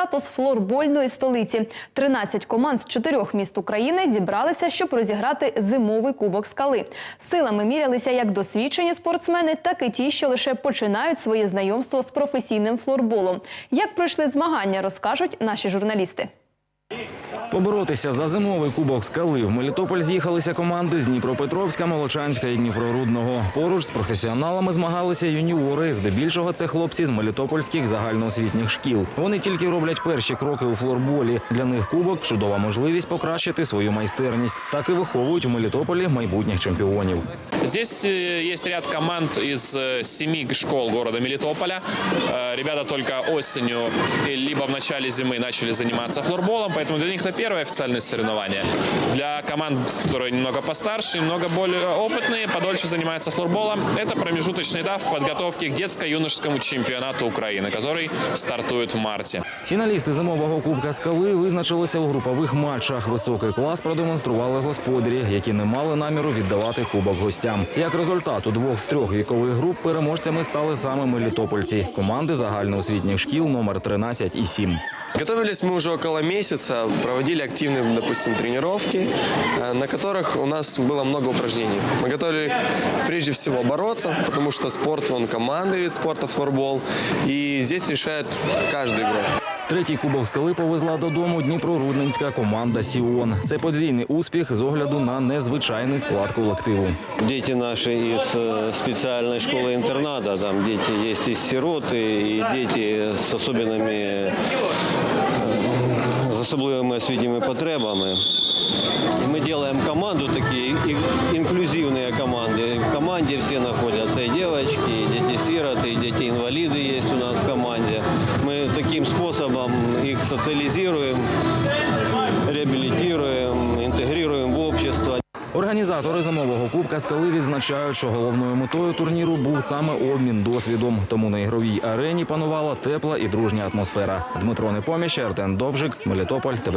статус флорбольної столиці. 13 команд з чотирьох міст України зібралися, щоб розіграти зимовий кубок скали. Силами мірялися як досвідчені спортсмени, так і ті, що лише починають своє знайомство з професійним флорболом. Як пройшли змагання, розкажуть наші журналісти. Поборотися за зимовий кубок скали в Мелітополь з'їхалися команди з Дніпропетровська, Молочанська і Дніпрорудного. Поруч з професіоналами змагалися юніори. Здебільшого це хлопці з мелітопольських загальноосвітніх шкіл. Вони тільки роблять перші кроки у флорболі. Для них кубок чудова можливість покращити свою майстерність. Так і виховують в Мелітополі майбутніх чемпіонів. Здесь э, есть ряд команд из э, семи школ города Мелитополя. Э, Ребята только осенью э, либо в начале зимы начали заниматься флорболом, поэтому для них это первое официальное соревнование. Для команд, которые немного постарше, немного более опытные, подольше занимаются флорболом, это промежуточный этап в подготовке к детско-юношескому чемпионату Украины, который стартует в марте. Фіналісти зимового кубка скали визначилися у групових матчах. Високий клас продемонстрували господарі, які не мали наміру віддавати кубок гостям. Як результат, у двох з трьох вікових груп переможцями стали саме мелітопольці команди загальноосвітніх шкіл номер 13 і 7. Готовились мы уже около месяца, проводили активные, допустим, тренировки, э, на которых у нас было много упражнений. Мы готовили прежде всего бороться, потому что спорт, он командный вид спорта, флорбол, и здесь решает каждый игрок. Третій кубок скали повезла додому Дніпрорудненська команда Сіон. Це подвійний успіх з огляду на незвичайний склад колективу. Дети наши из э, специальной школы-интерната, там дети есть и сироты, и дети с особенными, э, с особливими освітніми потребами. И мы делаем команду такие, и- инклюзивные команды. В команде все находятся и девочки, и дети-сироты, и дети-инвалиды есть у нас в команде. Мы таким способом их социализируем, реабилитируем, интегрируем в общество. Організатори зимового кубка скали відзначають, що головною метою турніру був саме обмін досвідом. Тому на ігровій арені панувала тепла і дружня атмосфера. Дмитро Непоміщ, Артем Довжик, Мелітополь, ТВ.